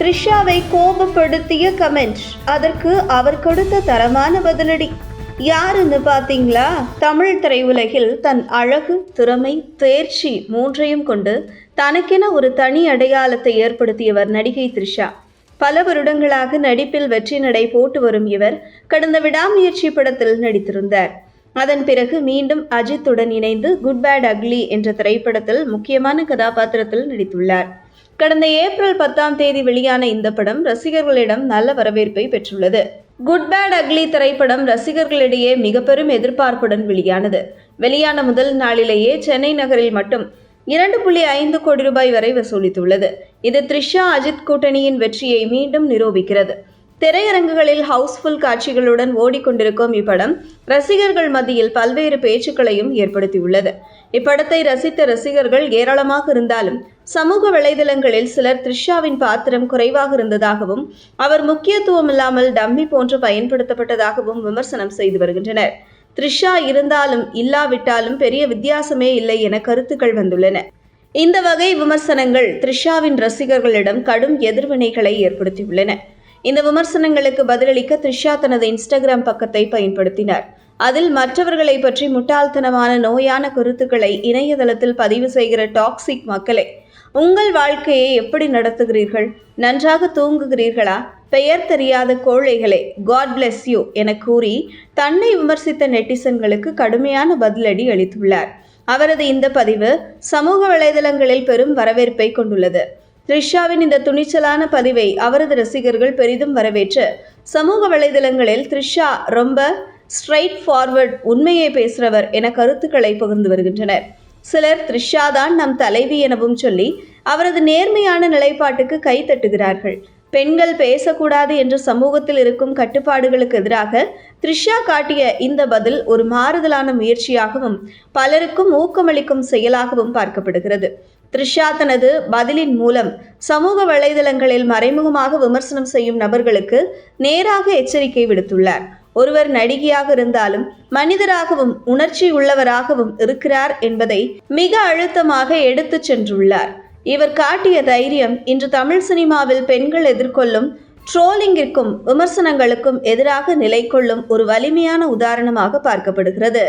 த்ரிஷாவை கோபப்படுத்திய comment அதற்கு அவர் கொடுத்த தரமான பதிலடி. யாருன்னு பார்த்தீங்களா? தமிழ் திரையுலகில் தன் அழகு திறமை தேர்ச்சி மூன்றையும் கொண்டு தனக்கென ஒரு தனி அடையாளத்தை ஏற்படுத்தியவர் நடிகை த்ரிஷா. பல வருடங்களாக நடிப்பில் வெற்றி நடை போட்டு வரும் இவர் கடந்த விடாமுயற்சி படத்தில் நடித்திருந்தார். அதன் பிறகு மீண்டும் அஜித்துடன் இணைந்து குட் பேட் அக்லி என்ற திரைப்படத்தில் முக்கியமான கதாபாத்திரத்தில் நடித்துள்ளார். கடந்த ஏப்ரல் பத்தாம் தேதி வெளியான இந்த படம் ரசிகர்களிடம் நல்ல வரவேற்பை பெற்றுள்ளது. குட் பேட் அக்லி திரைப்படம் ரசிகர்களிடையே மிக பெரும் எதிர்பார்ப்புடன் வெளியானது. வெளியான முதல் நாளிலேயே சென்னை நகரில் மட்டும் இரண்டு புள்ளி ஐந்து கோடி ரூபாய் வரை வசூலித்துள்ளது. இது த்ரிஷா அஜித் கூட்டணியின் வெற்றியை மீண்டும் நிரூபிக்கிறது. திரையரங்குகளில் ஹவுஸ்ஃபுல் காட்சிகளுடன் ஓடிக்கொண்டிருக்கும் இப்படம் ரசிகர்கள் மத்தியில் பல்வேறு பேச்சுக்களையும் ஏற்படுத்தியுள்ளது. இப்படத்தை ரசித்த ரசிகர்கள் ஏராளமாக இருந்தாலும் சமூக வலைதளங்களில் சிலர் த்ரிஷாவின் பாத்திரம் குறைவாக இருந்ததாகவும் அவர் முக்கியத்துவம் இல்லாமல் டம்மி போன்று பயன்படுத்தப்பட்டதாகவும் விமர்சனம் செய்து வருகின்றனர். த்ரிஷா இருந்தாலும் இல்லாவிட்டாலும் பெரிய வித்தியாசமே இல்லை என கருத்துக்கள் வந்துள்ளன. இந்த வகை விமர்சனங்கள் த்ரிஷாவின் ரசிகர்களிடம் கடும் எதிர்வினைகளை ஏற்படுத்தியுள்ளன. இந்த விமர்சனங்களுக்கு பதிலளிக்க த்ரிஷா தனது இன்ஸ்டாகிராம் பக்கத்தை பயன்படுத்தினார். அதில் மற்றவர்களை பற்றி முட்டாள்தனமான நோயான கருத்துக்களை இணையதளத்தில் பதிவு செய்கிற டாக்ஸிக் மக்களை உங்கள் வாழ்க்கையை எப்படி நடத்துகிறீர்கள்? நன்றாக தூங்குகிறீர்களா? பெயர் தெரியாத கோழைகளே காட் பிளெஸ் யூ என கூறி தன்னை விமர்சித்த நெட்டிசன்களுக்கு கடுமையான பதிலடி அளித்துள்ளார். அவரது இந்த பதிவு சமூக வலைதளங்களில் பெரும் வரவேற்பை கொண்டுள்ளது. த்ரிஷாவின் இந்த துணிச்சலான பதிவை அவரது ரசிகர்கள் பெரிதும் வரவேற்று சமூக வலைதளங்களில் த்ரிஷா ரொம்ப ஸ்ட்ரைட் ஃபார்வர்ட் உண்மையை பேசுகிறவர் என கருத்துக்களை பகிர்ந்து வருகின்றனர். சிலர் த்ரிஷா தான் நம் தலைவி எனவும் சொல்லி அவரது நேர்மையான நிலைப்பாட்டுக்கு கை தட்டுகிறார்கள். பெண்கள் பேசக்கூடாது என்ற சமூகத்தில் இருக்கும் கட்டுப்பாடுகளுக்கு எதிராக த்ரிஷா காட்டிய இந்த பதில் ஒரு மாறுதலான முயற்சியாகவும் பலருக்கும் ஊக்கமளிக்கும் செயலாகவும் பார்க்கப்படுகிறது. த்ரிஷா தனது பதிலின் மூலம் சமூக வலைதளங்களில் மறைமுகமாக விமர்சனம் செய்யும் நபர்களுக்கு நேராக எச்சரிக்கை விடுத்துள்ளார். ஒருவர் நடிகையாக இருந்தாலும் மனிதராகவும் உணர்ச்சி உள்ளவராகவும் இருக்கிறார் என்பதை மிக அழுத்தமாக எடுத்துச் சென்றுள்ளார். இவர் காட்டிய தைரியம் இன்று தமிழ் சினிமாவில் பெண்கள் எதிர்கொள்ளும் ட்ரோலிங்கிற்கும் விமர்சனங்களுக்கும் எதிராக நிலை கொள்ளும் ஒரு வலிமையான உதாரணமாக பார்க்கப்படுகிறது.